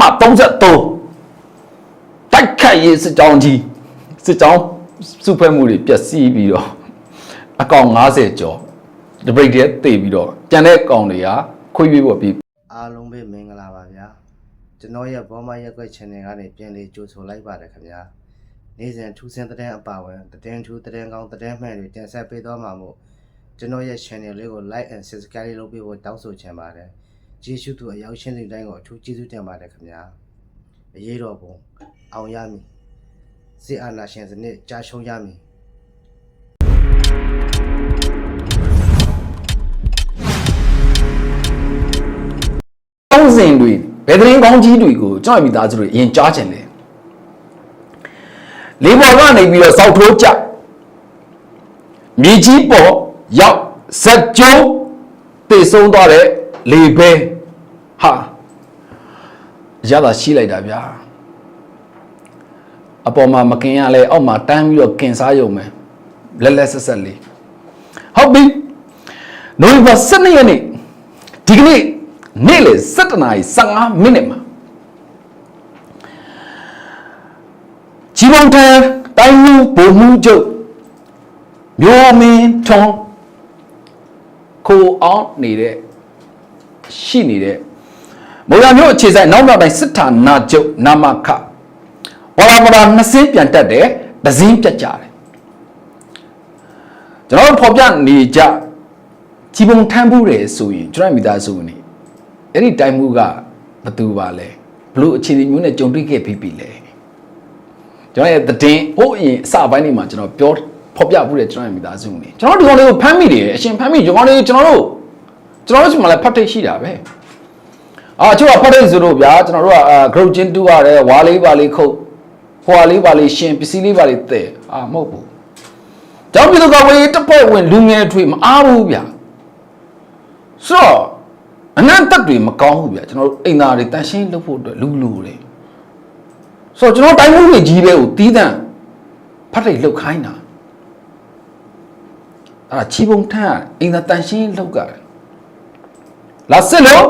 မ33တိုက်ခတ်ရေးစစ်ကြောင်းကြီးစစ်ကြောင်းစုဖွဲ့မှုတွေပျက်စီးပြီးတော့အကောင်90ကျော်တပိတ်တည်းတေပြီးတော့ကြံတဲ့ကောင်တွေကခွေးပြေးပေါ်ပြီးအားလုံးပဲမင်္ဂလာပါဗျာကျွန်တော်ရဲ့ဘောမရက်ွက် channel ကနေပြန်လေးကြိုဆိုလိုက်ပါတယ်ခင်ဗျာနေ့စဉ်ထူးဆန်းတဲ့တဲ့အပါဝင်တည်င်းထူးတည်င်းကောင်းတည်င်းမှန်တွေတင်ဆက်ပေးသွားမှာမို့ကျွန်တော်ရဲ့ channel လေးကို like and subscribe လုပ်ပေးဖို့တောင်းဆိုချင်ပါတယ် ကျေးဇူးသူအရောက်ရှင်းတဲ့တိုင်းကိုအထူးကျေးဇူးတင်ပါတယ်ခင်ဗျာအရေးတော်ပုံအောင်ရမည်စစ်အာဏာရှင်စနစ်ကြာရှုံးရမည်ကောင်းစဉ်တွေဘယ်သတင်းကောင်းကြီးတွေကိုကျွန်တော်မိသားစုတွေအရင်ကြားချင်တယ်လေးပေါ်ကနေပြီးတော့စောက်ထိုးကြမြေကြီးပေါ်ရောက်ဇက်ကျိုးတည်ဆုံးသွားတဲ့ လေပဲဟာရတာရှိလိုက်တာဗျာအပေါ်မှာမกินရလဲအောက်မှာတန်းပြီးတော့กินစားရုံပဲလက်လက်ဆက်ဆက်လေးဟုတ်ပြီနိုဝင်ဘာ12ရက်နေ့ဒီကနေ့နေ့လေ7နာရီ15မိနစ်မှာချီမုံတန်တိုင်းမှုဘုံမှုချုပ်မျိုးမင်းထွန်းကိုအောင်နေတဲ့ ရှိနေတဲ့မော်ရမျိုးအခြေဆိုင်နောက်နောက်တိုင်းစစ်ဌာနချုပ်နာမခဝရမရာနှစ်စင်းပြန်တက်တယ်ဒဇင်းပြတ်ကြတယ်ကျွန်တော်တို့ဖော်ပြနေကြချီပုံထမ်းဘူးတယ်ဆိုရင်ကျွန်တော်မိသားစုဝင်နေအဲ့ဒီတိုင်းမှုကဘသူပါလဲဘလို့အခြေအနေမျိုးနဲ့ကြုံတွေ့ခဲ့ပြီးပြီလဲကျွန်တော်ရဲ့တည်င်းဟိုအရင်အစပိုင်းနေမှာကျွန်တော်ပြောဖော်ပြဘူးတယ်ကျွန်တော်ရဲ့မိသားစုဝင်နေကျွန်တော်တို့ဒီကောင်လေးကိုဖမ်းမိတယ်အရှင်ဖမ်းမိဒီကောင်လေးကျွန်တော်တို့ ကျွန်တော်တို့ဒီမှာလည်းဖတ်ထိတ်ရှိတာပဲအာအချို့ကဖတ်ထိတ်ဆိုလို့ဗျာကျွန်တော်တို့ကအာ group ချင်းတူရတယ်ဝါလေးပါလေးခုတ်ဟွာလေးပါလေးရှင်ပစ္စည်းလေးပါလေးတဲ့အာမဟုတ်ဘူးကျောင်းပြည်သူကဝေးတစ်ဖွဲ့ဝင်လူငယ်ထွေမအားဘူးဗျာဆိုတော့အနန္တတွေမကောင်းဘူးဗျာကျွန်တော်တို့အိမ်သားတွေတန်ရှင်းလုပ်ဖို့အတွက်လူလူလေဆိုတော့ကျွန်တော်တိုင်းမှုတွေကြီးတဲ့ကိုတီးတန့်ဖတ်ထိတ်လှုပ်ခိုင်းတာအဲ့ဒါချီပုံထမ်းအိမ်သားတန်ရှင်းလှုပ်ကြတယ် လာစစ်လို့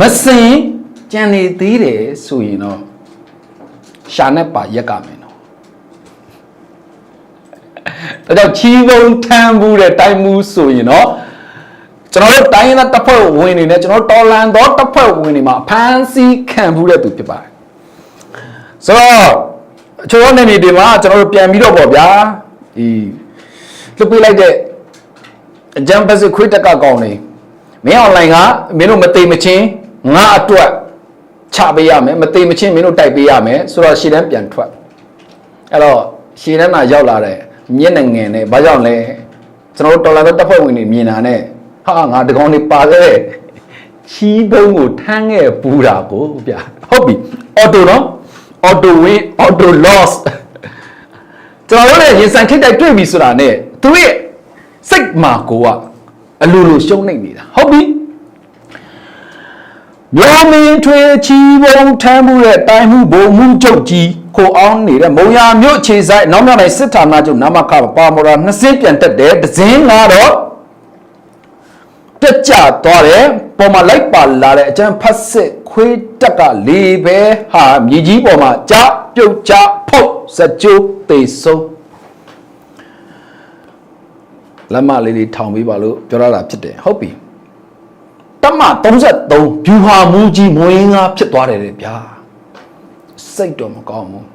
မစင်ကြံနေသေးတယ်ဆိုရင်တော့ရှာနဲ့ပါရက်ကမယ်နော်ဒါကြောင့်ချီပုံထမ်းဘူးတဲ့တိုင်းမှုဆိုရင်တော့ကျွန်တော်တို့တိုင်းရင်းသားတပ်ဖွဲ့ဝင်တွေနဲ့ကျွန်တော်တို့တော်လန်သောတပ်ဖွဲ့ဝင်တွေမှာအဖမ်းဆီးခံဘူးတဲ့သူဖြစ်ပါတယ်ဆိုတော့အချို့နေနေတွေမှာကျွန်တော်တို့ပြန်ပြီးတော့ပေါ့ဗျာဒီလွတ်ပေးလိုက်တဲ့အဂျမ်ပစစ်ခွေးတက်ကကောင်နေ မင်းအွန်လိုင်းကမင်းတို့မသိမချင်းငါအတွက်ချပေးရမယ်မသိမချင်းမင်းတို့တိုက်ပေးရမယ်ဆိုတော့ရှည်တန်းပြန်ထွက်အဲ့တော့ရှည်တန်းမှာရောက်လာတဲ့မျက်နှာငယ်နဲ့ဘာကြောင့်လဲကျွန်တော်တို့တော်လာတဲ့တပ်ဖွဲ့ဝင်တွေမြင်တာနဲ့ဟာငါတကောင်နေပါခဲ့တဲ့ချီးဘုံကိုထမ်းခဲ့ပူတာကိုဗျာဟုတ်ပြီအော်တိုနော်အော်တိုဝင်းအော်တို loss ကျွန်တော်တို့လည်းရင်ဆိုင်ထိတ်တိုက်တွေ့ပြီဆိုတာနဲ့သူရဲ့စိတ်မာကိုက အလိုလိုရှုံးနေနေတာဟုတ်ပြီမျိုးမင်းထွေချီးဘုံထမ်းမှုတဲ့တိုင်းမှုဘုံမှုချုပ်ကြီးကိုအောင်နေတဲ့မုံရမြို့ခြေဆိုင်နောက်မြောက်တိုင်းစစ်ဌာနချုပ်နာမခပါမော်ရာနှစ်စင်းပြန်တက်တယ်ဒဇင်းကတော့တက်ကြသွားတယ်ပေါ်မှာလိုက်ပါလာတဲ့အကျန်းဖတ်စစ်ခွေးတက်ကလေးပဲဟာမြေကြီးပေါ်မှာကြားပြုတ်ကြားဖုတ်စကြိုးတေဆုံး လက်မလေးလေးထောင်ပေးပါလို့ပြောရတာဖြစ်တယ်ဟုတ်ပြီတမ33ဗျူဟာမူကြီးမွေးငါဖြစ်သွားတယ်လေဗျာစိတ်တော့မကောင်းဘူး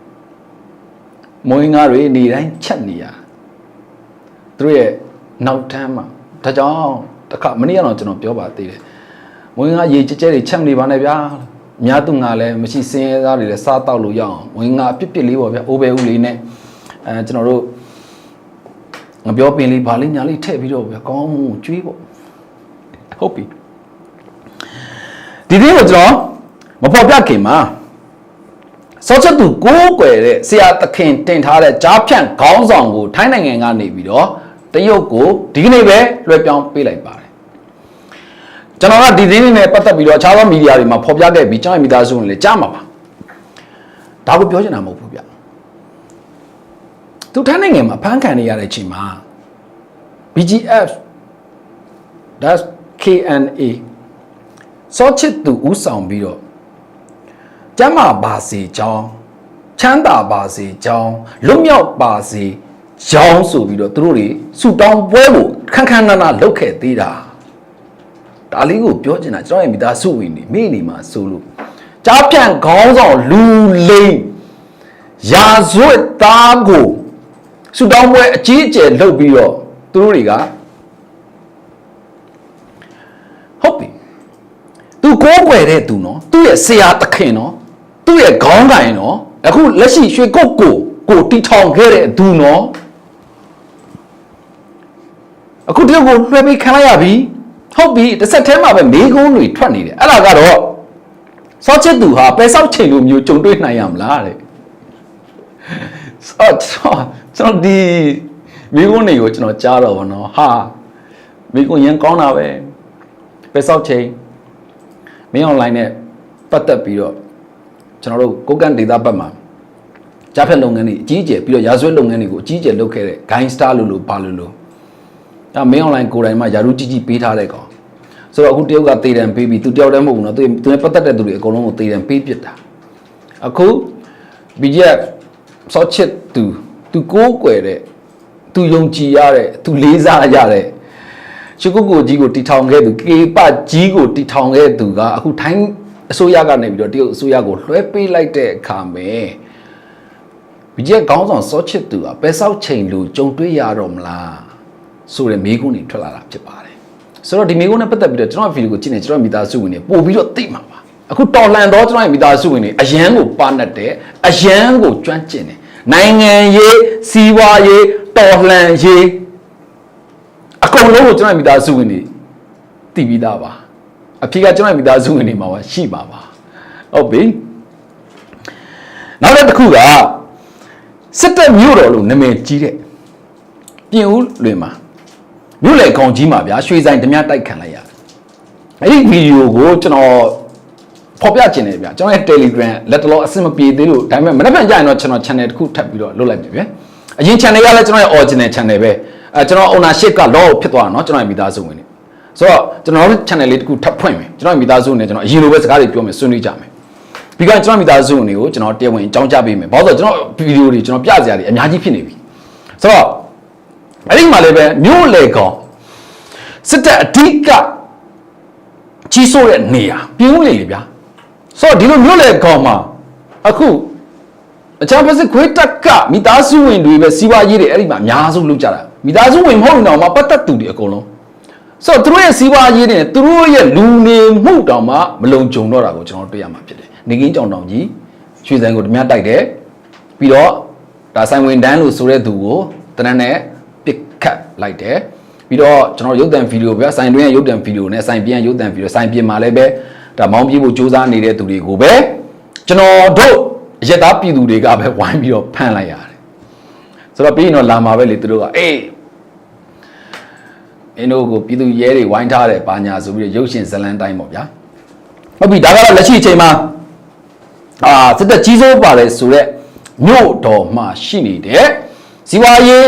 မွေးငါတွေနေတိုင်းချက်နေရသူတို့ရဲ့နောက်တန်းမှာဒါကြောင့်တခါမနေ့ကတော့ကျွန်တော်ပြောပါသေးတယ်မွေးငါရေကြဲကြဲတွေချက်နေပါနဲ့ဗျာအများသူငါလည်းမရှိစင်းရဲသားတွေလည်းစားတောက်လို့ရအောင်မွေးငါအပြစ်ပြစ်လေးပေါ့ဗျာအိုးပဲဦးလေးနဲ့အဲကျွန်တော်တို့ ငါပြောပင်လေးဗာလေးညာလေးထည့်ပြီးတော့ဗျာကောင်းမှုကျွေးပေါ့ဟုတ်ပြီဒီနေ့ကိုကျွန်တော်မဖော်ပြခင်မှာစောချက်သူကိုးကွယ်တဲ့ဆရာသခင်တင်ထားတဲ့ကြားဖြန့်ခေါင်းဆောင်ကိုထိုင်းနိုင်ငံကနေပြီးတော့တရုတ်ကိုဒီကနေ့ပဲလွှဲပြောင်းပေးလိုက်ပါတယ်ကျွန်တော်ကဒီသတင်းလေးနဲ့ပတ်သက်ပြီးတော့အခြားသောမီဒီယာတွေမှာဖော်ပြခဲ့ပြီးကျွန်တော်မိသားစုဝင်လည်းကြားမှာပါဒါကိုပြောချင်တာမဟုတ်ဘူးဗျ သူထိုင်းနိုင်ငံမှာဖမ်းခံနေရတဲ့အချိန်မှာ BGF that's KNA စောချစ်သူဥဆောင်ပြီးတော့ကျမ်းမာပါစေကြောင်းချမ်းသာပါစေကြောင်းလွတ်မြောက်ပါစေကြောင်းဆိုပြီးတော့သူတို့တွေဆူတောင်းပွဲကိုခန်းခန်းနာနာလုပ်ခဲ့သေးတာဒါလေးကိုပြောချင်တာကျွန်တော်ရဲ့မိသားစုဝင်နေမိနေမှာဆိုလို့ကြားပြန့်ခေါင်းဆောင်လူလိမ်ရာဇဝတ်သားကို ဆူတောင်းပွဲအကြီးအကျယ်လုပ်ပြီးတော့သူတို့တွေကဟုတ်ပြီသူကိုးကွယ်တဲ့သူနော်သူ့ရဲ့ဆရာသခင်နော်သူ့ရဲ့ခေါင်းကိုင်နော်အခုလက်ရှိရွှေကုတ်ကိုကိုတီထောင်ခဲ့တဲ့သူနော်အခုတယောက်ကိုလွှဲပေးခံလိုက်ရပြီဟုတ်ပြီတစ်ဆက်တည်းမှာပဲမေကုန်းတွေထွက်နေတယ်အဲ့ဒါကတော့စောချစ်သူဟာပဲဆောက်ချိန်လိုမျိုးကြုံတွေ့နိုင်ရမလားတဲ့ ဆောကျွန်တော်ဒီမေကုန်းတွေကိုကျွန်တော်ကြားတော့ဗောနော်ဟာမေကုန်းရန်ကောင်းတာပဲပဲဆောက်ချိန်မင်း online နဲ့ပတ်သက်ပြီးတော့ကျွန်တော်တို့ကိုကန်ဒေတာဘက်မှာကြားဖြတ်လုပ်ငန်းတွေအကြီးအကျယ်ပြီးတော့ရာဇဝတ်လုပ်ငန်းတွေကိုအကြီးအကျယ်လုပ်ခဲ့တဲ့ gain star လို့လို့ဘာလို့လို့အဲမင်း online ကိုယ်တိုင်မှာယာရုကြီးကြီးပေးထားတဲ့ကောင်ဆိုတော့အခုတယောက်ကတေတံပေးပြီးသူတယောက်တည်းမဟုတ်ဘူးနော်သူသူနဲ့ပတ်သက်တဲ့သူတွေအကုန်လုံးကိုတေတံပေးပြစ်တာအခု BJF စောချစ်သူသူကိုးကွယ်တဲ့သူယုံကြည်ရတဲ့သူလေးစားရတဲ့ချီကုကိုကြီးကိုတီထောင်ခဲ့သူကေပကြီးကိုတီထောင်ခဲ့သူကအခုထိုင်းအစိုးရကနေပြီးတော့တရုတ်အစိုးရကိုလွှဲပေးလိုက်တဲ့အခါမှာဘီဂျက်ခေါင်းဆောင်စောချစ်သူကပဲဆောက်ချိန်လူကြုံတွေ့ရတော့မလားဆိုတဲ့မိကုန်းတွေထွက်လာတာဖြစ်ပါတယ်ဆိုတော့ဒီမိကုန်းနဲ့ပတ်သက်ပြီးတော့ကျွန်တော်ဗီဒီယိုကိုကြည့်နေကျွန်တော်မိသားစုဝင်တွေပို့ပြီးတော့သိမှာပါအခုတော်လှန်တော့ကျွန်တော်ရဲ့မိသားစုဝင်တွေအရန်ကိုပါနတ်တယ်အရန်ကိုကျွမ်းကျင်တယ် နိုင်ငံရေးစီးပွားရေးတော်လှန်ရေးအကုန်လုံးကိုကျွန်တော်မိသားစုဝင်တွေတည်ပြီးသားပါအဖေကကျွန်တော်မိသားစုဝင်တွေမှာပါရှိပါပါဟုတ်ပြီနောက်တစ်ခုကစစ်တပ်မြို့တော်လို့နာမည်ကြီးတဲ့ပြင်ဦးလွင်မှာမြို့လေကောင်ကြီးမှာဗျာရွှေဆိုင်ဓမြတိုက်ခံလိုက်ရတယ်အဲ့ဒီဗီဒီယိုကိုကျွန်တော် ဖော်ပြခြင်းတယ်ဗျာကျွန်တော်ရဲ့ Telegram လက်တလောအဆင်မပြေသေးလို့ဒါပေမဲ့မနေ့ကကြာရင်တော့ကျွန်တော် channel တစ်ခုထပ်ပြီးတော့လုပ်လိုက်ပြီဗျာအရင် channel ကလည်းကျွန်တော်ရဲ့ original channel ပဲအဲကျွန်တော် ownership က law ဖြစ်သွားတာเนาะကျွန်တော်ရဲ့မိသားစုဝင်တွေဆိုတော့ကျွန်တော်တို့ channel လေးတစ်ခုထပ်ဖွင့်မယ်ကျွန်တော်ရဲ့မိသားစုဝင်တွေကျွန်တော်အရင်လိုပဲစကားတွေပြောမယ်ဆွေးနွေးကြမယ်ပြီးတော့ကျွန်တော်မိသားစုဝင်တွေကိုကျွန်တော်တရားဝင်အကြောင်းကြားပေးမယ်ဘာလို့လဲဆိုတော့ကျွန်တော်ဗီဒီယိုတွေကျွန်တော်ပြစရာတွေအများကြီးဖြစ်နေပြီဆိုတော့အဲ့ဒီမှာလည်းပဲမြို့လေကောင်စစ်တပ်အဓိကကြီးစိုးတဲ့နေရာပြင်းဦးလေလေဗျာ ဆိုတော့ဒီလိုမြို့လေကောင်မှာအခုအချမ်းဖစစ်ခွေးတက်ကမိသားစုဝင်တွေပဲစီးပွားရေးတွေအဲ့ဒီမှာအများဆုံးလုပ်ကြတာမိသားစုဝင်မဟုတ်ရင်တော့မှပတ်သက်သူတွေအကုန်လုံးဆိုတော့သူတို့ရဲ့စီးပွားရေးတွေနဲ့သူတို့ရဲ့လူနေမှုတောင်မှမလုံခြုံတော့တာကိုကျွန်တော်တွေ့ရမှာဖြစ်တယ်နေကင်းကြောင်တောင်ကြီးရွှေစံကိုဓမြတိုက်တယ်ပြီးတော့ဒါဆိုင်ဝင်တန်းလို့ဆိုတဲ့သူကိုတနက်နဲ့ပစ်ခတ်လိုက်တယ်ပြီးတော့ကျွန်တော်ရုပ်သံဗီဒီယိုပဲဆိုင်တွင်းရဲ့ရုပ်သံဗီဒီယိုနဲ့ဆိုင်ပြန်ရုပ်သံဗီဒီယိုဆိုင်ပြင်မှာလည်းပဲ ဒါမောင်းပြေးဖို့စူးစမ်းနေတဲ့သူတွေကိုပဲကျွန်တော်တို့ရက်သားပြည်သူတွေကပဲဝိုင်းပြီးတော့ဖမ်းလိုက်ရတယ်ဆိုတော့ပြီးရင်တော့လာမှာပဲလေသူတို့ကအေးအင်းတို့ကိုပြည်သူရဲတွေဝိုင်းထားတယ်ပါညာဆိုပြီးတော့ရုပ်ရှင်ဇလန်တိုင်းပေါ့ဗျာဟုတ်ပြီဒါကတော့လက်ရှိအချိန်မှာအာစစ်တပ်ကြီးစိုးပါတယ်ဆိုတော့မြို့တော်မှာရှိနေတဲ့ဇီဝရေး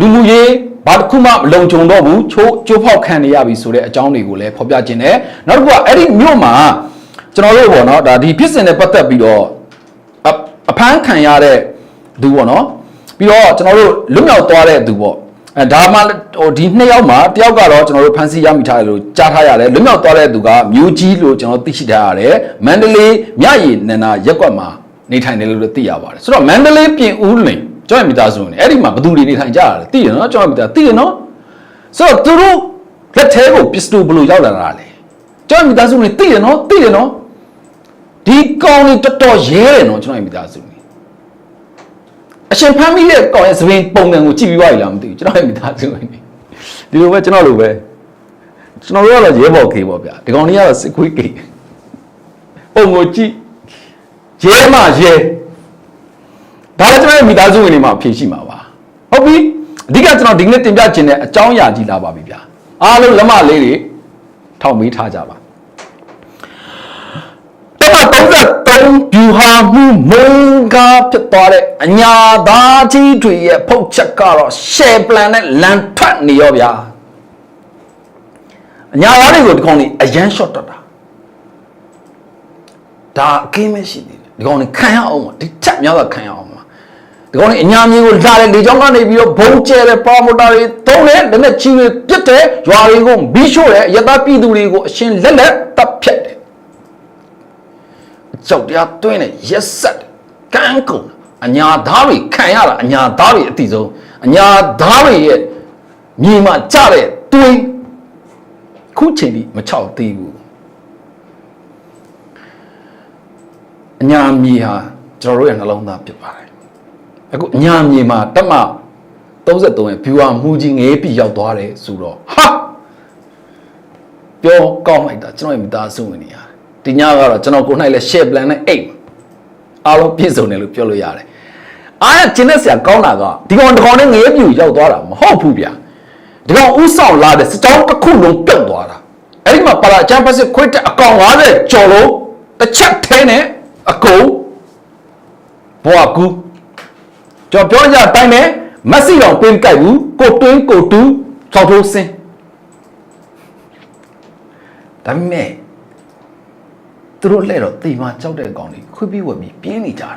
လူမှုရေး ဘာတစ်ခုမှမလုံခြုံတော့ဘူးချိုးချိုးဖောက်ခံနေရပြီဆိုတဲ့အကြောင်းတွေကိုလည်းဖော်ပြခြင်းတယ်နောက်တစ်ခုကအဲ့ဒီမြို့မှာကျွန်တော်တို့ပေါ့နော်ဒါဒီဖြစ်စဉ်နဲ့ပတ်သက်ပြီးတော့အအဖမ်းခံရတဲ့သူပေါ့နော်ပြီးတော့ကျွန်တော်တို့လွတ်မြောက်သွားတဲ့သူပေါ့အဲဒါမှဟိုဒီနှစ်ယောက်မှာတယောက်ကတော့ကျွန်တော်တို့ဖမ်းဆီးရမိထားတယ်လို့ကြားထားရတယ်လွတ်မြောက်သွားတဲ့သူကမျိုးကြီးလို့ကျွန်တော်သိရှိထားရတယ်မန္တလေးမြရည်နန္နာရက်ကွက်မှာနေထိုင်တယ်လို့လည်းသိရပါတယ်ဆိုတော့မန္တလေးပြင်ဦးလင် ကျွန်တော်မိသားစုဝင်အဲ့ဒီမှာဘယ်သူတွေနေထိုင်ကြရလဲသိတယ်နော်ကျွန်တော်မိသားသိတယ်နော်ဆိုတော့သူတို့လက်ထဲကိုပစ္စတိုဘယ်လိုရောက်လာတာလဲကျွန်တော်မိသားစုဝင်သိတယ်နော်သိတယ်နော်ဒီကောင်လေးတော်တော်ရဲတယ်နော်ကျွန်တော်မိသားစုဝင်အရှင်ဖမ်းမိတဲ့ကောင်ရဲ့သပင်ပုံစံကိုကြည့်ပြီးသွားပြီလားမသိဘူးကျွန်တော်ရဲ့မိသားစုဝင်နေဒီလိုပဲကျွန်တော်လိုပဲကျွန်တော်တို့ကတော့ရဲဘော်ခေပေါ့ဗျာဒီကောင်လေးကတော့စစ်ခွေးကေပုံကိုကြည့်ရဲမှရဲ ဒါလည်းကျွန်တော်ရဲ့မိသားစုဝင်တွေမှာအဖြေရှိမှာပါဟုတ်ပြီအဓိကကျွန်တော်ဒီကနေ့တင်ပြခြင်းတဲ့အကြောင်းအရာကြီးလာပါပြီဗျာအားလုံးလက်မလေးတွေထောက်မေးထားကြပါတမ33ဗျူဟာမှုမုံကားဖြစ်သွားတဲ့အညာသားကြီးတွေရဲ့ဖုတ်ချက်ကတော့ share plan နဲ့လန်ထွက်နေရောဗျာအညာသားတွေကိုဒီကောင်นี่အရန် short တက်တာဒါအကင်းမရှိသေးတယ်ဒီကောင်တွေခံရအောင်ပါဒီချက်များကခံရအောင်ပါ ဒီကောင်တွေအညာမြေကိုလာတယ်လေကြောင်းကနေပြီးတော့ဘုံကျဲတယ်ပါမိုတာတွေသုံးတယ်လက်နဲ့ချီတွေပြစ်တယ်ရွာတွေကိုဘီးရှို့တယ်ရတပြည်သူတွေကိုအရှင်လက်လက်တပ်ဖြတ်တယ်ကြောက်တရားတွင်းတယ်ရက်ဆက်တယ်ကန်းကုန်အညာသားတွေခံရတာအညာသားတွေအတိဆုံးအညာသားတွေရဲ့မြေမှာကြတဲ့တွင်းခုချိန်ထိမချောက်သေးဘူးအညာမြေဟာကျွန်တော်တို့ရဲ့နှလုံးသားဖြစ်ပါတယ် အခုအညာမြေမှာတက်မ33ရဲ့ viewer မူကြီးငယ်ပြီရောက်သွားတယ်ဆိုတော့ဟာပြောကောင်းလိုက်တာကျွန်တော်ရဲ့မိသားစုဝင်နေရတယ်ဒီညကတော့ကျွန်တော်ကိုယ်၌လည်း share plan နဲ့အိတ်အားလုံးပြည့်စုံတယ်လို့ပြောလို့ရတယ်အားရကျင်းတဲ့ဆရာကောင်းတာကဒီကောင်ဒီကောင်နဲ့ငယ်ပြီရောက်သွားတာမဟုတ်ဘူးဗျာဒီကောင်ဥဆောင်လာတဲ့စတောင်းတစ်ခုလုံးပြုတ်သွားတာအဲ့ဒီမှာပါလာချမ်ပစစ်ခွိတ်တဲ့အကောင်50ကျော်လုံးတစ်ချက်ထဲနဲ့အကုန်ဘွားကူ ကျွန်တော်ပြောကြအတိုင်းပဲမက်ဆီတော်ပင်းကြိုက်ဘူးကိုတွင်းကိုတူးဆောက်ထိုးစင်းဒါပေမဲ့သူတို့လဲတော့တေမာကြောက်တဲ့အကောင်တွေခွေးပြီးဝက်ပြီးပြင်းနေကြတာ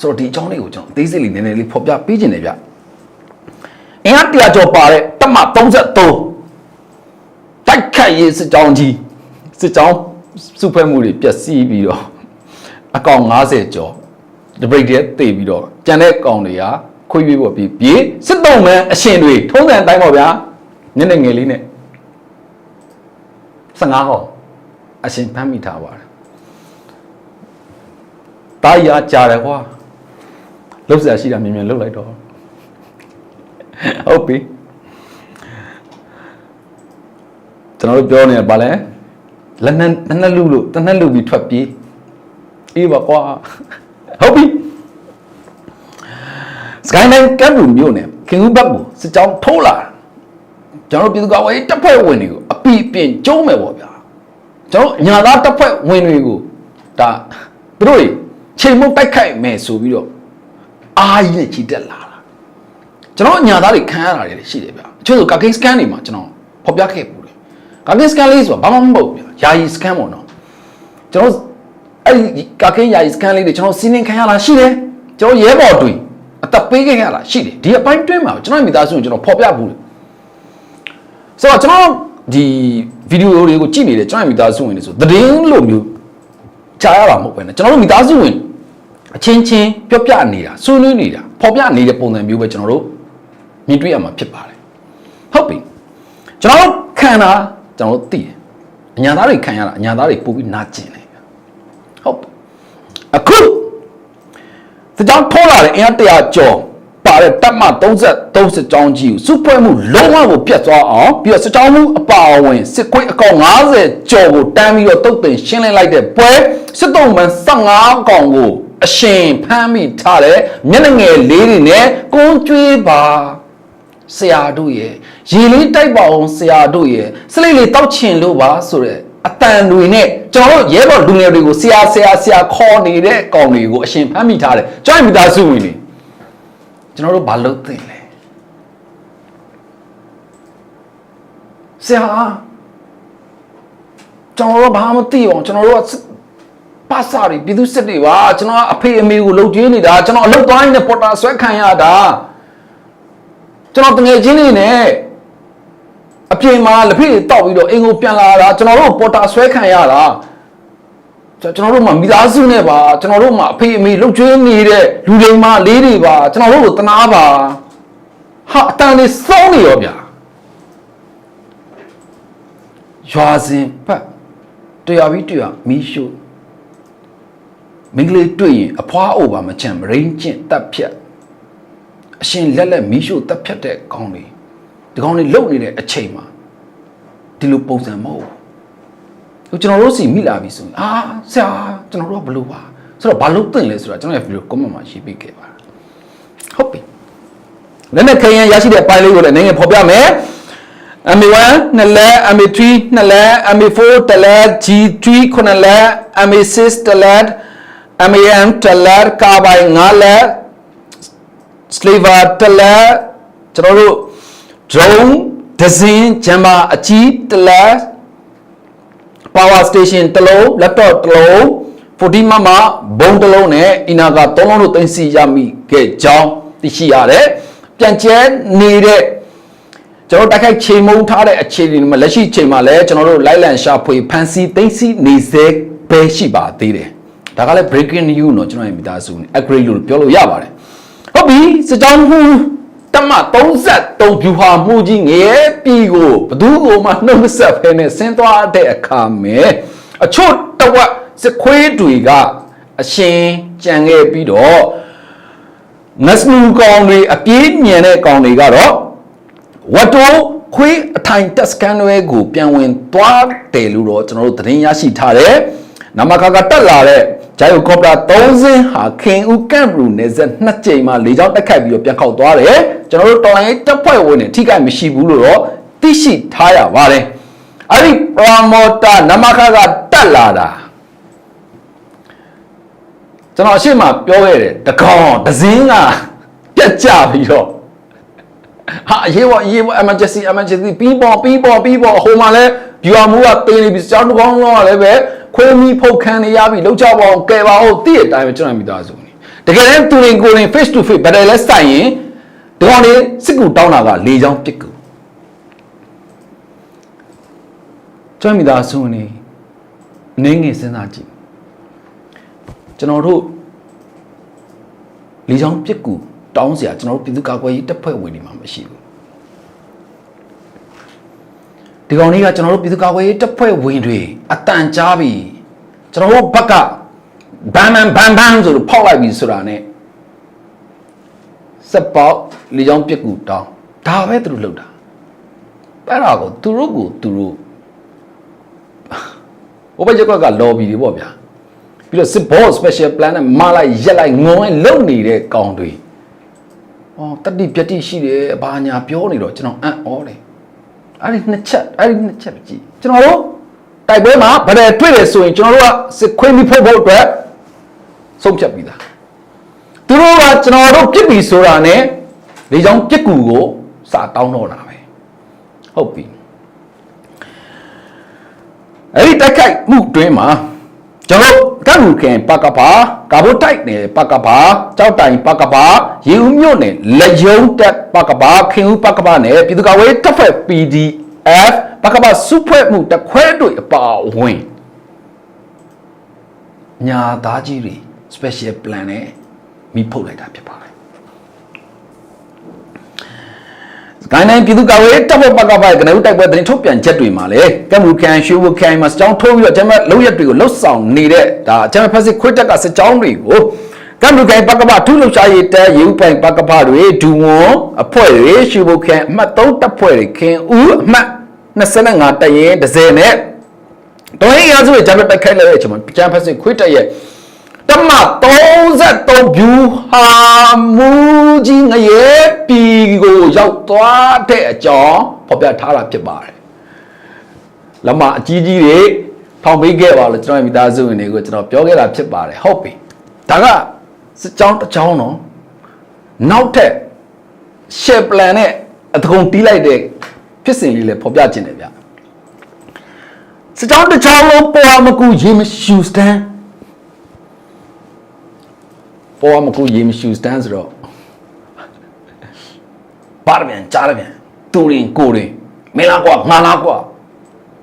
ဆိုတော့ဒီအကြောင်းလေးကိုကျွန်တော်အသေးစိတ်လေးနည်းနည်းလေးဖော်ပြပေးခြင်းတယ်ဗျအင်အားတရာကျော်ပါတဲ့တမ33တိုက်ခတ်ရေးစစ်ကြောင်းကြီးစစ်ကြောင်းစုဖွဲ့မှုတွေပျက်စီးပြီးတော့အကောင်90ကျော် ဒီဘရိတ်တဲ့တေပြီးတော့ကြံတဲ့ကောင်တွေကခွေးပြေးပေါ်ပြီးပြေးစစ်တုံးမန်းအရှင်တွေထုံးစံအတိုင်းပေါ့ဗျာနည်းနည်းငယ်လေးနဲ့15ဟောအရှင်ဖမ်းမိထားပါတယ်တားရကြတယ်ကွာလှုပ်ရှားရှိတာမြင်မြင်လှုပ်လိုက်တော့ဟုတ်ပြီကျွန်တော်တို့ပြောနေရပါလဲလက်နဲ့တနက်လူလို့တနက်လူပြီးထွက်ပြေးအေးပါကွာ ဟုတ်ပြီစကိုင်းတိုင်းကပ်လူမျိုးနဲ့ခင်ဦးဘက်ကိုစစ်ကြောင်းထိုးလာကျွန်တော်တို့ပြည်သူ့ကာကွယ်ရေးတပ်ဖွဲ့ဝင်တွေကိုအပီအပြင်ကျုံးမယ်ပေါ့ဗျာကျွန်တော်ညာသားတပ်ဖွဲ့ဝင်တွေကိုဒါသူတို့တွေချိန်မုတ်တိုက်ခိုက်မယ်ဆိုပြီးတော့အာကြီးနဲ့ချီတက်လာတာကျွန်တော်ညာသားတွေခံရတာတွေရှိတယ်ဗျာအချို့ဆိုကာကင်းစကန်တွေမှာကျွန်တော်ဖော်ပြခဲ့ပူတယ်ကာကင်းစကန်လေးဆိုတာဘာမှမဟုတ်ဘူးဗျာယာယီစကန်ပေါ့နော်ကျွန်တော် အဲ့ဒီကာကင်းယာယီစကန်လေးတွေကျွန်တော်စီးနှင်ခံရတာရှိတယ်ကျွန်တော်ရဲဘော်တွေအသက်ပေးခဲ့ရတာရှိတယ်ဒီအပိုင်းတွင်းမှာကျွန်တော်မိသားစုကိုကျွန်တော်ဖော်ပြဘူးတယ်ဆိုတော့ကျွန်တော်ဒီဗီဒီယိုတွေကိုကြည့်နေတယ်ကျွန်တော်မိသားစုဝင်တွေဆိုသတင်းလိုမျိုးကြားရတာမဟုတ်ပဲねကျွန်တော်တို့မိသားစုဝင်အချင်းချင်းပြောပြနေတာဆွေးနွေးနေတာဖော်ပြနေတဲ့ပုံစံမျိုးပဲကျွန်တော်တို့မြင်တွေ့ရမှာဖြစ်ပါတယ်ဟုတ်ပြီကျွန်တော်တို့ခံတာကျွန်တော်တို့သိတယ်အညာသားတွေခံရတာအညာသားတွေပို့ပြီးနာကျင်တယ်ဟုတ်ပြီ အခုစကြောင်းထိုးလာတဲ့အင်အားတရာကျော်ပါတဲ့တပ်မ33စစ်ကြောင်းကြီးကိုစုဖွဲ့မှုလုံးဝကိုပြတ်သွားအောင်ပြီးတော့စစ်ကြောင်းမှုအပါအဝင်စစ်ခွေးအကောင်90ကျော်ကိုတန်းပြီးတော့တုတ်တင်ရှင်းလင်းလိုက်တဲ့ပွဲစစ်တုံးမှန်15ကောင်ကိုအရှင်ဖမ်းမိထားတဲ့မျက်နှာငယ်လေးတွေနဲ့ကုန်းကျွေးပါဆရာတို့ရဲ့ရေလေးတိုက်ပါအောင်ဆရာတို့ရဲ့စလိတ်လေးတောက်ချင်လို့ပါဆိုတဲ့ အတန်တွေနဲ့ကျွန်တော်တို့ရဲဘော်လူငယ်တွေကိုဆရာဆရာဆရာခေါ်နေတဲ့ကောင်တွေကိုအရှင်ဖမ်းမိထားတယ်ကျွန်တော်မိသားစုဝင်တွေကျွန်တော်တို့ဘာလုပ်သင့်လဲဆရာကျွန်တော်တို့ဘာမှမသိအောင်ကျွန်တော်တို့ကစစ်ပါစာတွေပြည်သူစစ်တွေပါကျွန်တော်ကအဖေအမေကိုလှုပ်ကြွေးနေတာကျွန်တော်အလုပ်သွားရင်းနဲ့ပေါ်တာဆွဲခံရတာကျွန်တော်တငယ်ချင်းတွေနဲ့ အပြင်မှာလက်ဖေးတောက်ပြီးတော့အင်ကိုပြန်လာတာကျွန်တော်တို့ပေါ်တာဆွဲခံရတာကျွန်တော်တို့မှမိသားစုနဲ့ပါကျွန်တော်တို့မှအဖေအမေလှုပ်ကြွေးနေတဲ့လူတွေမှလေးတွေပါကျွန်တော်တို့ကိုတနာပါဟာအတန်လေးစောင်းနေရောဗျာရွာစဉ်ဖက်တရားပြီးတရားမီးရှို့မင်္ဂလေးတွေ့ရင်အဖွားအိုပါမချမ်းမရင်းကျင့်တက်ဖြတ်အရှင်လက်လက်မီးရှို့တက်ဖြတ်တဲ့ခေါင်းတွေ ဒီခေါင်းတွေလုံနေတဲ့အချိန်မှာဒီလိုပုံစံမဟုတ်ဘူးကျွန်တော်တို့စီမိလာပြီဆိုရင်အာဆရာကျွန်တော်တို့ကဘလို့ပါဆိုတော့ဘာလို့သိမ့်လဲဆိုတာကျွန်တော်ရဲ့ဗီဒီယို comment မှာရေးပေးခဲ့ပါဟုတ်ပြီလည်းနဲ့ခရင်ရရှိတဲ့ပိုင်းလေးကိုလည်းနည်းငယ်ဖော်ပြမယ် MA1 နှစ်လက် MA3 နှစ်လက် MA4 တစ်လက် G3 ခုနှစ်လက် MA6 တစ်လက် MAM တစ်လက်ကာဘိုင်၅လက် Slaver တစ်လက်ကျွန်တော်တို့ drone ဒဇင်းဂျမ်မာအကြီးတစ်လက် power station တစ်လုံး laptop တစ်လုံး 40မမဘုံတစ်လုံးနဲ့အီနာက3လုံးတို့တင်စီရမိခဲ့ကြောင်းသိရှိရတယ်ပြန်ကျဲနေတဲ့ကျွန်တော်တိုက်ခိုက်ချိန်မုံထားတဲ့အခြေအနေမှာလက်ရှိချိန်မှာလည်းကျွန်တော်တို့လိုက်လံရှာဖွေဖန်စီသိမ်းစီနေစေပဲရှိပါသေးတယ်ဒါကလည်း breaking news เนาะကျွန်တော်ရဲ့မိသားစုနဲ့ agree လို့ပြောလို့ရပါတယ်ဟုတ်ပြီစကြောင်းမှု တမ33ဖြူဟာမှုကြီးငရဲပြည်ကိုဘသူ့ကိုမှနှုတ်မဆက်ဖဲနဲ့ဆင်းသွားတဲ့အခါမှာအချို့တဝက်စခွေးတွေကအရှင်ကြံခဲ့ပြီးတော့ငစနူကောင်တွေအပြေးညံတဲ့ကောင်တွေကတော့ဝတ်တိုးခွေးအထိုင်တက်စကန်တွေကိုပြန်ဝင်သွားတယ်လို့တော့ကျွန်တော်တို့သတင်းရရှိထားတယ်နမခါကတက်လာတဲ့ ဂျိုင်ယိုကော်ပတာ3စင်းဟာခင်ဦးကန့်ဘရူနယ်ဆက်နှစ်ကြိမ်မှလေကြောင်းတက်ခိုက်ပြီးတော့ပြန်ခောက်သွားတယ်ကျွန်တော်တို့တော်လိုင်းတပ်ဖွဲ့ဝင်တွေထိခိုက်မရှိဘူးလို့တော့သိရှိထားရပါတယ်အဲ့ဒီပရမော်တာနမခါကတက်လာတာကျွန်တော်အရှိမပြောခဲ့တယ်တကောင်တစင်းကပြတ်ကြပြီးတော့ဟာအရေးပေါ်အရေးပေါ် emergency emergency ပြီးပေါ်ပြီးပေါ်ပြီးပေါ်ဟိုမှာလဲ viewer မှုကတေးနေပြီစောင်းတစ်ကောင်းလုံးကလည်းပဲ ခွေးမီဖုတ်ခန်းနေရပြီလောက်ကြပါအောင်ကဲပါအောင်တည့်တဲ့အတိုင်းပဲကျွန်တော်မိသားစုနေတကယ်တမ်းသူရင်ကိုယ်ရင် face to face ဗတယ်လဲစိုက်ရင်ဒီကောင်လေးစစ်ကူတောင်းတာကလေချောင်းပစ်ကူကျွန်တော်မိသားစုနေနင်းငယ်စဉ်းစားကြည့်ကျွန်တော်တို့လေချောင်းပစ်ကူတောင်းเสียကျွန်တော်တို့ပြည်သူ့ကာကွယ်ရေးတပ်ဖွဲ့ဝင်တွေမှာမရှိဘူး ဒီကောင်လေးကကျွန်တော်တို့ပြည်သူ့ကာကွယ်ရေးတပ်ဖွဲ့ဝင်တွေအတန်ကြားပြီကျွန်တော်တို့ဘက်ကဘန်ဘန်ဘန်ဘန်ဆိုလို့ဖောက်လိုက်ပြီဆိုတာ ਨੇ စက်ပေါက်လေချောင်းပစ်ကူတောင်းဒါပဲသူတို့လုပ်တာအဲ့ဒါကိုသူတို့ကိုသူတို့ဟိုဘက်ရက်ကွက်က lobby တွေပေါ့ဗျာပြီးတော့စစ်ဘော special plan နဲ့မလိုက်ရက်လိုက်ငုံလိုက်လုံနေတဲ့ကောင်တွေ။အော်တတိပြတိရှိတယ်ဘာညာပြောနေတော့ကျွန်တော်အံ့ဩတယ်။ အဲ့ဒီနှစ်ချက်အဲ့ဒီနှစ်ချက်ပဲကြည့်။ကျွန်တော်တို့တိုက်ပွဲမှာဗတယ်တွေ့တယ်ဆိုရင်ကျွန်တော်တို့ကစစ်ခွေးမိဖို့ဖို့အတွက်ဆုံးဖြတ်ပြီးသား။သူတို့ကကျွန်တော်တို့ပြစ်ပြီဆိုတာနဲ့လေကြောင်းပြစ်ကူကိုစာတောင်းတော့တာပဲ။ဟုတ်ပြီ။အဲ့ဒီတိုက်ခိုက်မှုတွင်းမှာကျွန်တော်ကန့်လူခင်ပကပါကာဘိုတိုက်နယ်ပကပါကြောက်တိုင်ပကပါ ရေဦးမြို့နယ်လက်ယုံတက်ပကပါခင်ဦးပကပါနယ်ပြည်သူ့ကာကွယ်ရေးတပ်ဖွဲ့ PDF ပကပါစုဖွဲ့မှုတခွဲတွေအပါအဝင်ညာသားကြီးတွေ special plan နဲ့မိဖုတ်လိုက်တာဖြစ်ပါတယ်စကိုင်းတိုင်းပြည်သူ့ကာကွယ်ရေးတပ်ဖွဲ့ပကပရဲ့ကနဦးတိုက်ပွဲသတင်းထုတ်ပြန်ချက်တွေမှာလည်းကမ်မူကန်ရွှေဝကန်မှာစကြောင်းထိုးပြီးတော့ဂျမတ်လုံရက်တွေကိုလှုပ်ဆောင်နေတဲ့ဒါဂျမတ်ဖက်စစ်ခွတ်တက်ကစကြောင်းတွေကို ကမ်မူကန်ပကပထူးလှုပ်ရှားရေးတပ်ရေဦးပိုင်ပကပတွေဒူဝွန်အဖွဲ့တွေရွှေဝကန်အမှတ်3တပ်ဖွဲ့တွေခင်ဦးအမှတ်25တပ်ရင်ဒဇယ်နဲ့တော်ရင်ရာစုရဲ့ဂျမတ်တိုက်ခိုက်လိုက်တဲ့အချိန်မှာဂျမတ်ဖက်စစ်ခွတ်တက်ရဲ့တမ33ဗျူဟာမူကြီးငရဲပီကိုရောက်သွားတဲ့အကြောင်းဖော်ပြထားတာဖြစ်ပါတယ်။လက်မအကြီးကြီးတွေထောင်ပေးခဲ့ပါလို့ကျွန်တော်ရဲ့မိသားစုဝင်တွေကိုကျွန်တော်ပြောခဲ့တာဖြစ်ပါတယ်ဟုတ်ပြီ။ဒါက စကြောင်းတစ်ကြောင်းတော့နောက်ထပ် share plan နဲ့အတကုံတီးလိုက်တဲ့ဖြစ်စဉ်လေးလည်းဖော်ပြခြင်းတယ်ဗျ။စကြောင်းတစ်ကြောင်းလုံးပေါ်မကူရေမရှူစတန်းပေါ်မကူရေမရှူစတန်းဆိုတော့ပါရပြန်ကြားရပြန်တူရင်ကိုရင်မင်းလားကွာငါလားကွာ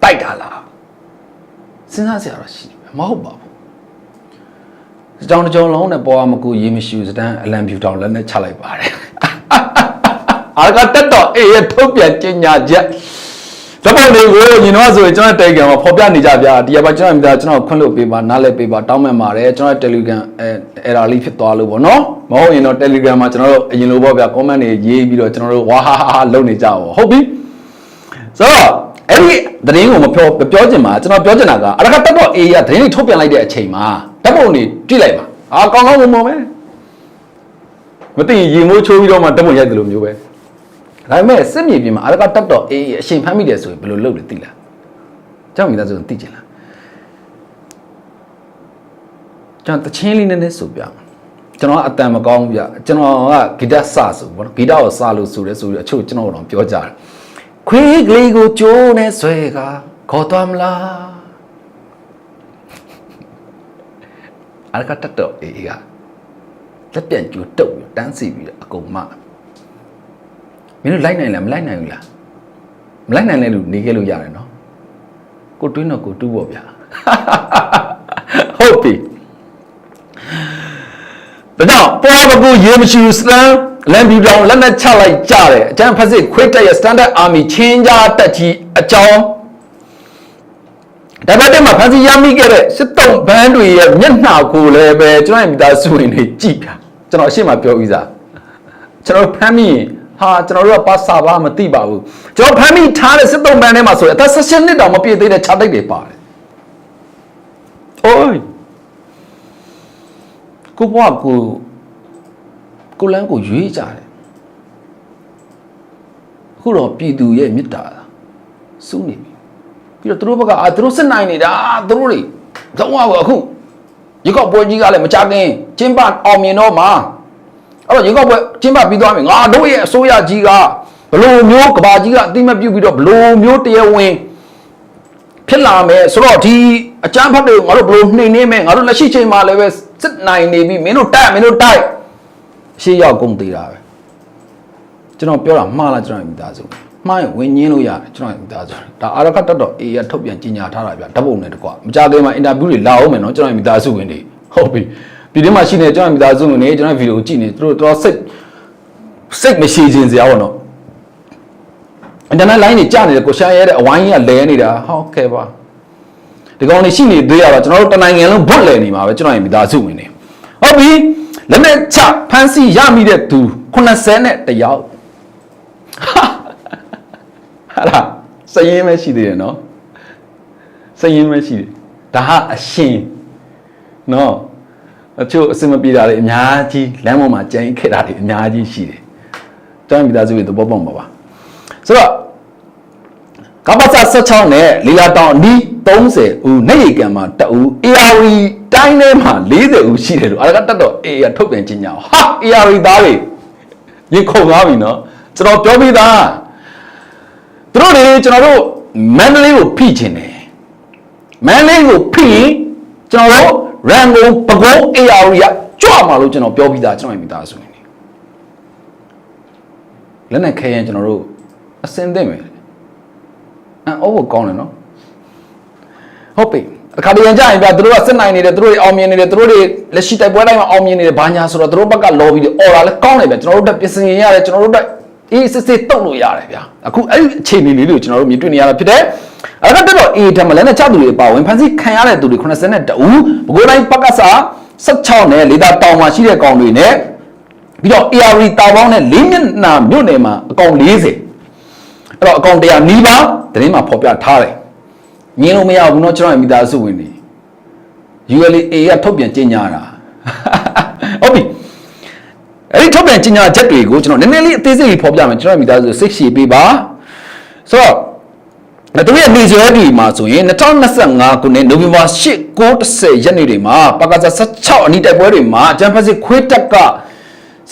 တိုက်တာလားစဉ်းစားစရာတော့ရှိတယ်မဟုတ်ပါဘူး စကြောင်းတစ်ကြောင်းလုံးနဲ့ပေါ်မကူရေမရှူစတန်းအလံဖြူတောင်လက်နဲ့ချလိုက်ပါတယ်အာကတက်တော့အေးရထုတ်ပြန်ကျညာချက်ဓမ္မတွေကိုညီတော်ဆိုရင်ကျွန်တော်တိုက်ကံမှာဖော်ပြနေကြဗျာဒီကဘာကျွန်တော်မြင်တာကျွန်တော်ခွင့်လို့ပေးပါနားလဲပေးပါတောင်းပန်ပါတယ်ကျွန်တော် Telegram အဲအဲ့ဒါလေးဖြစ်သွားလို့ပေါ့နော်မဟုတ်ရင်တော့ Telegram မှာကျွန်တော်တို့အရင်လိုပေါ့ဗျာ comment တွေရေးပြီးတော့ကျွန်တော်တို့ဝါဟာဟာဟာလုပ်နေကြပါဟုတ်ပြီဆိုတော့ အဲ့ဒီသတင်းကိုမပြောမပြောချင်ပါကျွန်တော်ပြောချင်တာကအရကတက်တော့ A ရသတင်းတွေထုတ်ပြန်လိုက်တဲ့အချိန်မှာဓာတ်ပုံတွေကြည့်လိုက်ပါအာကောင်းကောင်းမွန်မွန်ပဲမသိရင်ရေမိုးချိုးပြီးတော့မှဓာတ်ပုံရိုက်တယ်လို့မျိုးပဲဒါပေမဲ့စစ်မြေပြင်မှာအရကတက်တော့အေးအရှင်ဖမ်းမိတယ်ဆိုရင်ဘယ်လိုလုပ်လဲသိလားကျောင်းမိသားစုသိချင်လားကျွန်တော်တချင်းလေးနည်းနည်းဆိုပြမယ်ကျွန်တော်ကအတန်မကောင်းဘူးဗျကျွန်တော်ကဂီတစဆိုဘောနော်ဂီတကိုစလို့ဆိုရဲဆိုပြီးအချို့ကျွန်တော်တော့ပြောကြတယ် ခွေးကလေးကိုကြိုးနဲ့ဆွဲကခေါ်သွားမလားအာရကတတ်တော့အေးအေးကလက်ပြန်ကျူတုတ်ပြီးတန်းစီပြီးတော့အကုန်မမင်းတို့လိုက်နိုင်လားမလိုက်နိုင်ဘူးလားမလိုက်နိုင်တဲ့လူနေခဲ့လို့ရတယ်နော်ကိုတွင်းတော့ကိုတူးပေါ့ဗျာဟုတ်ပြီဒါကြောင့်ပေါ်ပ ကူရေမရှိဘူးစတန်လန်ဘီတောင်လက်နဲ့ချလိုက်ကြတယ်အကျန်းဖက်စစ်ခွေးတက်ရဲ့ standard army ချင်းကြားတက်ကြီးအကြောင်းဒါပေမဲ့မှာဖန်စီရမိခဲ့တဲ့စစ်တုံးဘန်းတွေရဲ့မျက်နှာကိုလည်းပဲကျွန်တော်ရဲ့မိသားစုဝင်တွေကြည့်ပြကျွန်တော်အရှိမပြောပြီးသားကျွန်တော်ဖမ်းမိရင်ဟာကျွန်တော်တို့ကပါစာပါမသိပါဘူးကျွန်တော်ဖမ်းမိထားတဲ့စစ်တုံးဘန်းထဲမှာဆိုရင်အသက်16နှစ်တောင်မပြည့်သေးတဲ့ခြားတိုက်တွေပါတယ်အိုးကိုဘွားကို ကိုလန်းကိုရွေးကြတယ်အခုတော့ပြည်သူရဲ့မေတ္တာစုနေပြီပြီးတော့သူတို့ဘက်ကအာသူတို့စစ်နိုင်နေတာသူတို့တွေသုံးအောင်အခုရေကောက်ပွဲကြီးကလည်းမကြခင်ကျင်းပအောင်မြင်တော့မှာအဲ့တော့ရေကောက်ပွဲကျင်းပပြီးသွားပြီငါတို့ရဲ့အစိုးရကြီးကဘလို့မျိုးကဘာကြီးကအတိမပြုတ်ပြီးတော့ဘလို့မျိုးတရားဝင်ဖြစ်လာမယ်ဆိုတော့ဒီအကြမ်းဖက်တွေကိုငါတို့ဘလို့နှိမ်နေမယ်ငါတို့လက်ရှိချိန်မှာလည်းပဲစစ်နိုင်နေပြီမင်းတို့တိုက်မင်းတို့တိုက် ရှေ့ရောက်ကုန်သေးတာပဲကျွန်တော်ပြောတာမှားလားကျွန်တော်ရဲ့မိသားစုမှားရင်ဝင်ညင်းလို့ရတယ်ကျွန်တော်ရဲ့မိသားစုဒါအာရခတ်တက်တော့အေးရထုတ်ပြန်ကြီးညာထားတာဗျဓာတ်ပုံနဲ့တကွမကြသေးမှာအင်တာဗျူးတွေလာအောင်မယ်နော်ကျွန်တော်ရဲ့မိသားစုဝင်တွေဟုတ်ပြီပြည်ထဲမှာရှိနေကျွန်တော်ရဲ့မိသားစုဝင်တွေကျွန်တော်ဗီဒီယိုကြည့်နေသူတို့တော့စိတ်စိတ်မရှိခြင်းစရာပေါ့နော်အင်တာနက်လိုင်းတွေကြာနေတယ်ကိုရှာရဲတဲ့အဝိုင်းကြီးကလဲနေတာဟုတ်ကဲ့ပါဒီကောင်တွေရှိနေသေးရတော့ကျွန်တော်တို့တနိုင်ငံလုံးဘွတ်လဲနေမှာပဲကျွန်တော်ရဲ့မိသားစုဝင်တွေဟုတ်ပြီ လက်နဲ့ချဖမ်းဆီးရမိတဲ့သူ80နဲ့တယောက်ဟာလားစရင်ပဲရှိသေးတယ်နော်စရင်ပဲရှိတယ်ဒါဟာအရှင်နော်အချို့အစမပြေတာတွေအများကြီးလမ်းပေါ်မှာကြံခဲ့တာတွေအများကြီးရှိတယ်ကျောင်းမိသားစုတွေသဘောပေါက်ပါပါဆိုတော့ကပ္ပစ16နဲ့လီလာတောင်အနီး 30ဦးနေရီကံမှာတအူ ARV တိုင်းထဲမှာ40ဦးရှိတယ်လို့အဲ့ဒါကတက်တော့ A ရထုတ်ပြန်ခြင်းညာဟာ ARV သားတွေရင်ခုန်သွားပြီနော်ကျွန်တော်ပြောပြီးသားသူတို့တွေကျွန်တော်တို့မန္တလေးကိုဖိချင်တယ်မန္တလေးကိုဖိရင်ကျွန်တော်တို့ရန်ကုန်ပကုံး ARV ရကြွမှာလို့ကျွန်တော်ပြောပြီးသားကျွန်တော်ရဲ့မိသားစုနေလက်နဲ့ခဲရင်ကျွန်တော်တို့အစင်သင့်မယ်အန်အိုးကိုကောင်းတယ်နော် ဟုတ်ပြီအခါတရံကြရင်ဗျာသူတို့ကစစ်နိုင်နေတယ်သူတို့တွေအောင်မြင်နေတယ်သူတို့တွေလက်ရှိတိုက်ပွဲတိုင်းမှာအောင်မြင်နေတယ်ဘာညာဆိုတော့သူတို့ဘက်က lobby တွေអော်တာလည်းကောင်းတယ်ဗျာကျွန်တော်တို့တက်ပြင်ဆင်ရတယ်ကျွန်တော်တို့တက်အေးစစ်စစ်တုတ်လို့ရတယ်ဗျာအခုအဲ့ဒီအခြေအနေလေးတွေကိုကျွန်တော်တို့မြင်တွေ့နေရတာဖြစ်တယ်အဲ့ဒါကတော့အေးတမလည်းနဲ့ချသူတွေပါဝင်ဖန်စီခံရတဲ့သူတွေ82ဦးဘကိုးတိုင်းပက္ကစ16နဲ့လေတာတောင်မှာရှိတဲ့ကောင်တွေနဲ့ပြီးတော့ ARV တာပေါင်းနဲ့၄မျက်နှာမြို့နယ်မှာအကောင်40အဲ့တော့အကောင်100နီးပါးသတင်းမှာဖော်ပြထားတယ် ညင်းလို့မရဘူးเนาะကျွန်တော်ရဲ့မိသားစုဝင်တွေ ULA ကထုတ်ပြန်ကြေညာတာဟုတ်ပြီအဲ့ဒီထုတ်ပြန်ကြေညာချက်တွေကိုကျွန်တော်နည်းနည်းလေးအသေးစိတ်ဖော်ပြမယ်ကျွန်တော်ရဲ့မိသားစုစိတ်ရှည်ပေးပါဆိုတော့ဒါတို့ရဲ့နေဆွဲဒီမှာဆိုရင်2025ခုနှစ်နိုဝင်ဘာ8 9 10ရက်နေ့တွေမှာပကစား16အနီးတိုက်ပွဲတွေမှာဂျမ်ဖက်စစ်ခွေးတက်က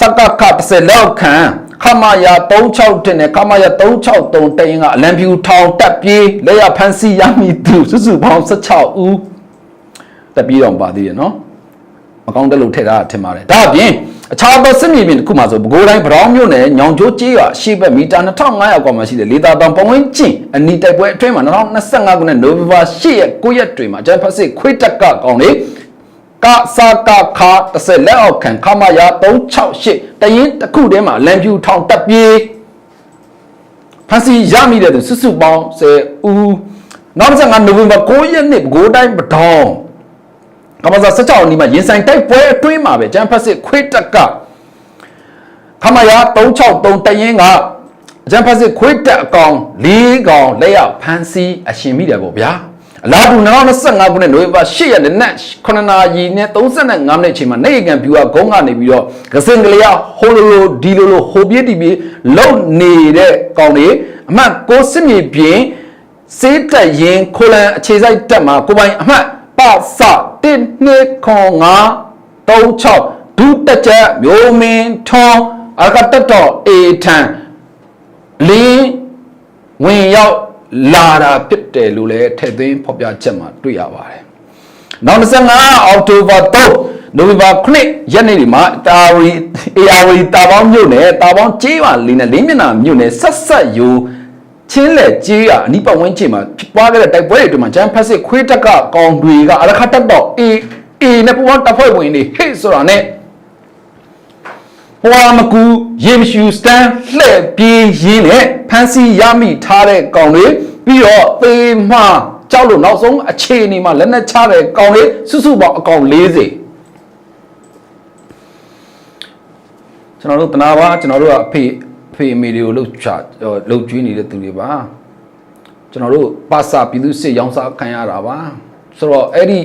စကခ10လောက်ခံ ခမာယာ36တင်နဲ့ခမာယာ363တရင်ကအလံဖြူထောင်တက်ပြေးလက်ရဖန်စီရမိသူစုစုပေါင်း16ဦးတက်ပြေးတော့ပါသေးတယ်နော်မကောင်းတဲ့လို့ထည့်ထားတာထင်ပါတယ်ဒါအပြင်အခြားသောစစ်မြေပြင်တစ်ခုမှာဆိုပဲခူးတိုင်းဗရောင်းမြို့နယ်ညောင်ကျိုးကျေးရွာရှေ့ဘက်မီတာ2500ကွာမှာရှိတဲ့လေသာတောင်ပဝင်းကျင်အနီတိုက်ပွဲအတွင်းမှာ2025ခုနှစ်နိုဝင်ဘာ10ရက်9ရက်တွင်မှာဂျန်ဖက်စစ်ခွေးတက်ကကောင်လေး ကစာကခါ30လက်အောက်ခံခမရ368တရင်တစ်ခုတည်းမှာလန်ဖြူထောင်တက်ပြေးဖန်စီရမိတဲ့သူစုစုပေါင်း10ဦးနောက်တစ်ငါနိုဝင်ဘာ9ရက်နေ့ဘကိုးတိုင်းပထောင်ကမ္ဘာစာ16အနီးမှာရင်ဆိုင်တိုက်ပွဲအတွင်းမှာပဲဂျန်ဖက်စစ်ခွေးတက်ကခမရ363တရင်ကဂျန်ဖက်စစ်ခွေးတက်အကောင်၄ကောင်လက်ရဖန်စီအရှင်မိတယ်ပေါ့ဗျာ အလားတူ2025ခုနှစ်နိုဝင်ဘာ10ရက်နေ့နက်9နာရီနဲ့35မိနစ်အချိန်မှာနေကန်ဗျူဟာဂုံးကနေပြီးတော့ကစင်ကလေးဟိုလိုလိုဒီလိုလိုဟိုပြေးတီပြေးလုံနေတဲ့ကောင်တွေအမှတ်ကိုစစ်မြေပြင်စေးတက်ရင်ခိုလန်အခြေစိုက်တက်မှာကိုပိုင်အမှတ်ပစ1 2ခွန်5 36ဒုတက်ချက်မျိုးမင်းထွန်းအကတတော်အေထန်လင်းဝင်ရောက် လာတာဖြစ်တယ်လို့လည်းထည့်သွင်းဖော်ပြချက်မှာတွေ့ရပါတယ်နောက်25အောက်တိုဘာ3နိုဝင်ဘာ9ရက်နေ့ဒီမှာတာဝီအေယာဝီတာပေါင်းမြို့နယ်တာပေါင်းကျေးရွာလေးနဲ့လေးမျက်နှာမြို့နယ်ဆက်ဆက်ယူချင်းလက်ကျေးရွာအနီးပတ်ဝန်းကျင်မှာဖြစ်ပွားခဲ့တဲ့တိုက်ပွဲတွေအတွင်းမှာဂျမ်ဖက်စစ်ခွေးတက်ကကောင်တွေက အရခတ်တက်တော့အေအေနဲ့ပူပေါင်းတပ်ဖွဲ့ဝင်တွေဟေ့ဆိုတာနဲ့ ဟွာမကူရေမရှူစတန်လှဲ့ပြေးရင်းနဲ့ဖန်စီရမိထားတဲ့ကောင်တွေပြီးတော့သေမှကြောက်လို့နောက်ဆုံးအခြေအနေမှာလက်နက်ချတဲ့ကောင်တွေစုစုပေါင်းအကောင်40ကျွန်တော်တို့တနာပါကျွန်တော်တို့ကအဖေအဖေအမေတွေကိုလှုပ်ချလှုပ်ကျွေးနေတဲ့သူတွေပါကျွန်တော်တို့ပါစာပြည်သူစစ်ရောင်းစားခံရတာပါဆိုတော့အဲ့ဒီ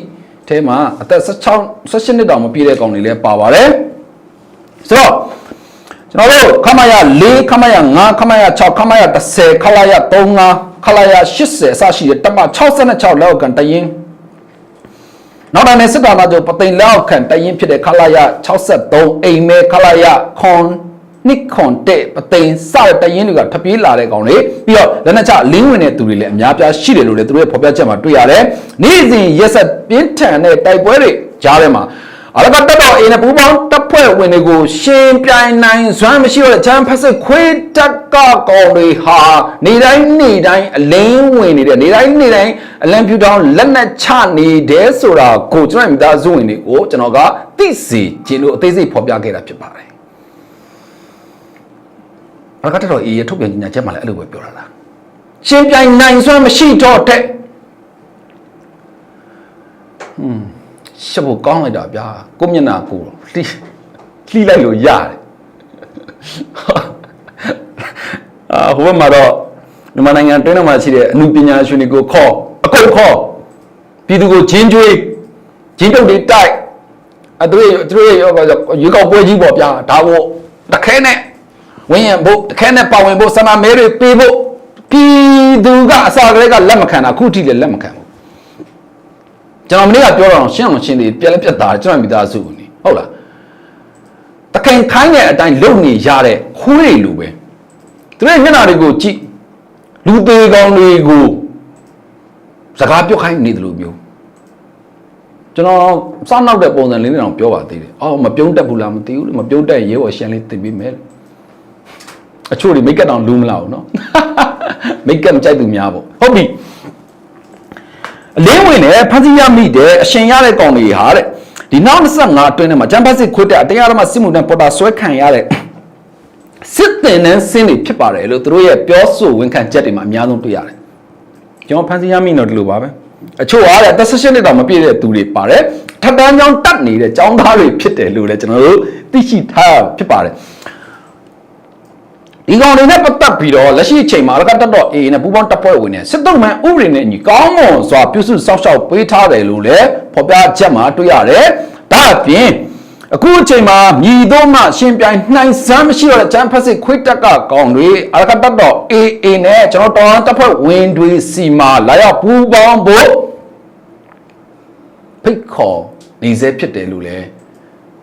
အဲမှာအသက်16 16နှစ်တောင်မပြည့်တဲ့ကောင်တွေလည်းပါပါတယ်ဆိုတော့ ကျွန်တော်တို့ခမရ4ခမရ5ခမရ6ခမရ10ခလာရ35ခလာရ80အစရှိတဲ့တပ်မ66လောက်ကန်တရင်နောက်တိုင်းစစ်တာမကျပသိမ်လောက်ခံတရင်ဖြစ်တဲ့ခလာရ63အိမ်မဲခလာရခွန်နိခွန်တဲ့ပသိမ်စတဲ့တရင်တွေကထပြေးလာတဲ့ကောင်တွေပြီးတော့လက်နက်ချလင်းဝင်တဲ့သူတွေလည်းအများပြားရှိတယ်လို့လည်းသူတို့ရဲ့ဖော်ပြချက်မှာတွေ့ရတယ်နေ့စဉ်ရက်ဆက်ပြင်းထန်တဲ့တိုက်ပွဲတွေကြားထဲမှာ အလကတက်တော့အင်းနဲ့ပူပေါင်းတပ်ဖွဲ့ဝင်တွေကိုရှင်ပြိုင်နိုင်စွမ်းမရှိတော့တဲ့ချမ်းဖက်စစ်ခွေးတက်ကကောင်တွေဟာနေတိုင်းနေတိုင်းအလင်းဝင်နေတဲ့နေတိုင်းနေတိုင်းအလံပြူတောင်းလက်နက်ချနေတယ်ဆိုတာကိုကျွန်တော်မိသားစုဝင်တွေကိုကျွန်တော်ကသိစေခြင်းလို့အသေးစိတ်ဖော်ပြခဲ့တာဖြစ်ပါတယ်အလကတက်တော့အေးရထုတ်ပြန်ညချက်မှလည်းအဲ့လိုပဲပြောတာလားရှင်ပြိုင်နိုင်စွမ်းမရှိတော့တဲ့ ရှစ်ဖို့ကောင်းလိုက်တာဗျာကိုမျက်နှာကိုလှီးလှီးလိုက်လို့ရတယ်အာဟိုဘက်မှာတော့မြန်မာနိုင်ငံတွင်းထဲမှာရှိတဲ့အမှုပညာရှင်တွေကိုခေါ်အကုန်ခေါ်ပြည်သူကိုဂျင်းကျွေးဂျင်းတုပ်တွေတိုက်အသူတို့သူတို့ရဲ့ရေကောက်ပွဲကြီးပေါ့ဗျာဒါကိုတခဲနဲ့ဝင်းရံဖို့တခဲနဲ့ပါဝင်ဖို့ဆန္ဒမဲတွေပေးဖို့ပြည်သူကအစာကလေးကလက်မခံတာခုထိလည်းလက်မခံဘူး ကျွန်တော်မနေ့ကပြောတော့ရှင်းအောင်ရှင်းသေးပြက်လက်ပြက်သားကျွန်တော်မိသားစုနေဟုတ်လားတခင်ခိုင်းတဲ့အတိုင်းလုံနေရတဲ့ခွေးတွေလိုပဲသူတို့မျက်နှာတွေကိုကြည့်လူသေးကောင်းတွေကိုစကားပြောခိုင်းနေတယ်လို့မျိုးကျွန်တော်စောင့်နောက်တဲ့ပုံစံလေးတွေတောင်ပြောပါသေးတယ်အော်မပြုံးတက်ဘူးလားမသိဘူးမပြုံးတက်ရဲဘော်ရှင်းလေးတင်ပေးမယ်အချို့တွေမိတ်ကပ်တောင်လူးမလာဘူးเนาะမိတ်ကပ်မကြိုက်သူများပေါ့ဟုတ်ပြီ အလင်းဝင်နဲ့ဖန်စီရမိတဲ့အရှင်ရတဲ့ကောင်တွေဟာတဲ့ဒီနောက်25အတွင်းထဲမှာဂျမ်ဘတ်စစ်ခွတ်တဲ့အတရားဓမ္မစစ်မှုနဲ့ပေါ်တာဆွဲခံရတဲ့စစ်တင်နှန်းစင်းတွေဖြစ်ပါတယ်လို့သူတို့ရဲ့ပြောဆိုဝန်ခံချက်တွေမှာအများဆုံးတွေ့ရတယ်ကျွန်တော်ဖန်စီရမိတော့ဒီလိုပါပဲအချို့အားတဲ့အသက်16နှစ်တောင်မပြည့်တဲ့သူတွေပါတယ်ထပ်တန်းကြောင်းတတ်နေတဲ့ចောင်းသားတွေဖြစ်တယ်လို့လည်းကျွန်တော်တို့သိရှိထားဖြစ်ပါတယ် ဒီကောင်တွေနဲ့ပတ်သက်ပြီးတော့လက်ရှိအချိန်မှာရကတက်တော့ AA နဲ့ပူးပေါင်းတပ်ဖွဲ့ဝင်နဲ့စစ်တုံးမှန်ဥပဒေနဲ့အညီကောင်းမွန်စွာပြုစုစောင့်ရှောက်ပေးထားတယ်လို့လည်းဖော်ပြချက်မှာတွေ့ရတယ်။ဒါအပြင်အခုအချိန်မှာမြည်တော့မှရှင်ပြိုင်နှိုင်စမ်းမရှိတော့တဲ့ချမ်းဖက်စစ်ခွေးတက်ကကောင်တွေအရကတက်တော့ AA နဲ့ကျွန်တော်တော်တပ်ဖွဲ့ဝင်တွေစီမှာလာရောက်ပူးပေါင်းဖို့ဖိတ်ခေါ်နေစေဖြစ်တယ်လို့လည်း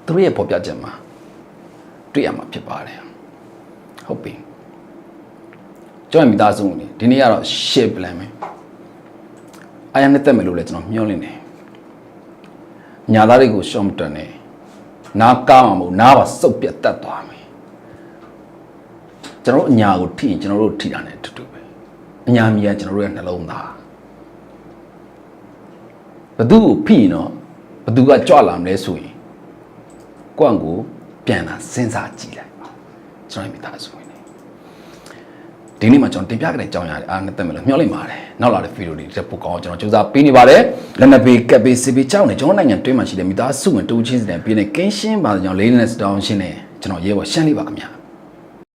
သူတို့ရဲ့ဖော်ပြချက်မှာတွေ့ရမှာဖြစ်ပါတယ်။ ဟုတ်ပြီကျွန်တော်မိသားစုဝင်ဒီနေ့ကတော့ share plan ပဲအာရနဲ့တက်မယ်လို့လည်းကျွန်တော်မျှော်လင့်တယ်ညာသားတွေကိုရှော့မတန်နဲ့နားကားမှာမဟုတ်နားပါစုပ်ပြတ်တက်သွားမယ်ကျွန်တော်တို့အညာကိုထိရင်ကျွန်တော်တို့ထိတာ ਨੇ တူတူပဲအညာမြည်ကကျွန်တော်တို့ရဲ့နှလုံးသားဘသူ့ကိုဖိရင်တော့ဘသူကကြွလာမလဲဆိုရင်ကိုယ့်အကိုပြန်လာစဉ်းစားကြည့်လိုက်ပါကျွန်တော်မိသားစုဝင်နေ ဒီနေ့မှာကျွန်တော်တင်ပြခဲ့တဲ့အကြောင်းအရာတွေအားနဲ့တက်မယ်လို့မျှော်လင့်ပါတယ်နောက်လာတဲ့ဗီဒီယိုတွေတက်ဖို့ကောင်းကျွန်တော်စူးစမ်းပေးနေပါတယ်လက်နက်ပေးကပ်ပေးစီပေးကြောင်းနေကျွန်တော်နိုင်ငံတွင်းမှာရှိတဲ့မိသားစုဝင်တူချင်းစီတဲ့ပြည်နေကင်းရှင်းပါကြောင်းလေးနဲ့စတောင်းရှင်းနေကျွန်တော်ရဲဘော်ရှမ်းလေးပါခင်ဗျာ